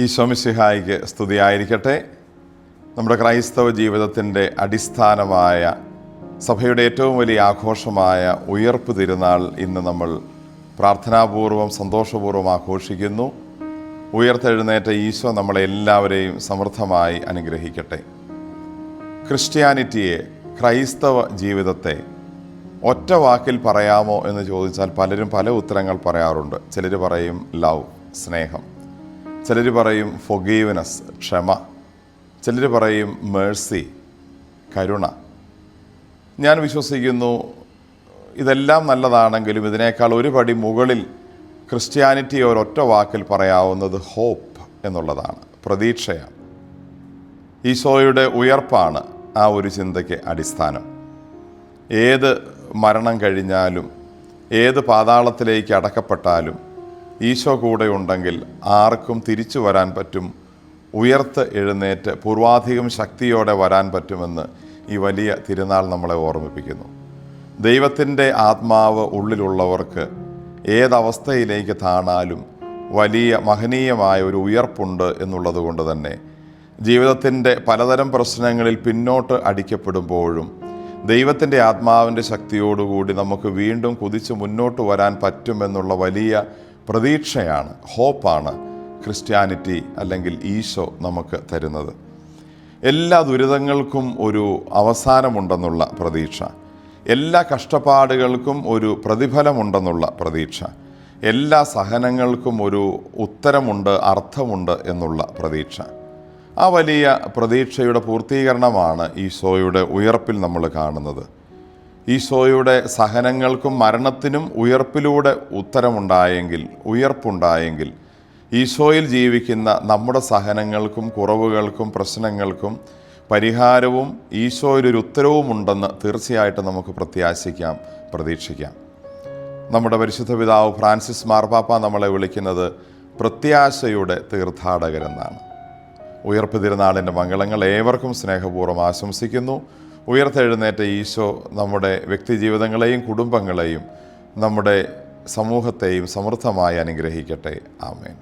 ഈശോമിശിഹായിക്ക് സ്തുതിയായിരിക്കട്ടെ. നമ്മുടെ ക്രൈസ്തവ ജീവിതത്തിന്റെ അടിസ്ഥാനമായ സഭയുടെ ഏറ്റവും വലിയ ആഘോഷമായ ഉയർപ്പ് തിരുനാൾ ഇന്ന് നമ്മൾ പ്രാർത്ഥനാപൂർവം സന്തോഷപൂർവം ആഘോഷിക്കുന്നു. ഉയർത്തെഴുന്നേറ്റ ഈശോ നമ്മളെ എല്ലാവരെയും സമൃദ്ധമായി അനുഗ്രഹിക്കട്ടെ. ക്രിസ്ത്യാനിറ്റിയെ ക്രൈസ്തവ ജീവിതത്തെ ഒറ്റ വാക്കിൽ പറയാമോ എന്ന് ചോദിച്ചാൽ പലരും പല ഉത്തരങ്ങൾ പറയാറുണ്ട്. ചിലർ പറയും ലവ് സ്നേഹം. ചിലർ പറയും ഫൊഗീവനസ് ക്ഷമ. ചിലർ പറയും മേഴ്സി കരുണ. ഞാൻ വിശ്വസിക്കുന്നു ഇതെല്ലാം നല്ലതാണെങ്കിലും ഇതിനേക്കാൾ ഒരു പടി മുകളിൽ ക്രിസ്ത്യാനിറ്റി ഒരൊറ്റ വാക്കിൽ പറയാവുന്നത് ഹോപ്പ് എന്നുള്ളതാണ് പ്രതീക്ഷയാണ്. ഈശോയുടെ ഉയർപ്പാണ് ആ ഒരു ചിന്തയ്ക്ക് അടിസ്ഥാനം. ഏത് മരണം കഴിഞ്ഞാലും ഏത് പാതാളത്തിലേക്ക് അടക്കപ്പെട്ടാലും ഈശോ കൂടെ ഉണ്ടെങ്കിൽ ആർക്കും തിരിച്ചു വരാൻ പറ്റും. ഉയർത്ത് എഴുന്നേറ്റ് പൂർവാധികം ശക്തിയോടെ വരാൻ പറ്റുമെന്ന് ഈ വലിയ തിരുനാൾ നമ്മളെ ഓർമ്മിപ്പിക്കുന്നു. ദൈവത്തിന്റെ ആത്മാവ് ഉള്ളിലുള്ളവർക്ക് ഏതവസ്ഥയിലേക്ക് താണാലും വലിയ മഹനീയമായ ഒരു ഉയർപ്പുണ്ട് എന്നുള്ളത് കൊണ്ട് തന്നെ ജീവിതത്തിന്റെ പലതരം പ്രശ്നങ്ങളിൽ പിന്നോട്ട് അടിക്കപ്പെടുമ്പോഴും ദൈവത്തിന്റെ ആത്മാവിന്റെ ശക്തിയോടുകൂടി നമുക്ക് വീണ്ടും കുതിച്ച് മുന്നോട്ട് വരാൻ പറ്റുമെന്നുള്ള വലിയ പ്രതീക്ഷയാണ് ഹോപ്പാണ് ക്രിസ്ത്യാനിറ്റി അല്ലെങ്കിൽ ഈശോ നമുക്ക് തരുന്നത്. എല്ലാ ദുരിതങ്ങൾക്കും ഒരു അവസാനമുണ്ടെന്നുള്ള പ്രതീക്ഷ. എല്ലാ കഷ്ടപ്പാടുകൾക്കും ഒരു പ്രതിഫലമുണ്ടെന്നുള്ള പ്രതീക്ഷ. എല്ലാ സഹനങ്ങൾക്കും ഒരു ഉത്തരമുണ്ട് അർത്ഥമുണ്ട് എന്നുള്ള പ്രതീക്ഷ. ആ വലിയ പ്രതീക്ഷയുടെ പൂർത്തീകരണമാണ് ഈശോയുടെ ഉയർപ്പിൽ നമ്മൾ കാണുന്നത്. ഈശോയുടെ സഹനങ്ങൾക്കും മരണത്തിനും ഉയർപ്പിലൂടെ ഉത്തരമുണ്ടായെങ്കിൽ ഉയർപ്പുണ്ടായെങ്കിൽ ഈശോയിൽ ജീവിക്കുന്ന നമ്മുടെ സഹനങ്ങൾക്കും കുറവുകൾക്കും പ്രശ്നങ്ങൾക്കും പരിഹാരവും ഈശോയിലൊരു ഉത്തരവുമുണ്ടെന്ന് തീർച്ചയായിട്ടും നമുക്ക് പ്രത്യാശിക്കാം പ്രതീക്ഷിക്കാം. നമ്മുടെ പരിശുദ്ധ പിതാവ് ഫ്രാൻസിസ് മാർപ്പാപ്പ നമ്മളെ വിളിക്കുന്നത് പ്രത്യാശയുടെ തീർത്ഥാടകരെന്നാണ്. ഉയർപ്പ് തിരുനാളിന്റെ മംഗളങ്ങൾ ഏവർക്കും സ്നേഹപൂർവം ആശംസിക്കുന്നു. ഉയർത്തെഴുന്നേറ്റ ഈശോ നമ്മുടെ വ്യക്തിജീവിതങ്ങളെയും കുടുംബങ്ങളെയും നമ്മുടെ സമൂഹത്തെയും സമൃദ്ധമായി അനുഗ്രഹിക്കട്ടെ. ആമേൻ.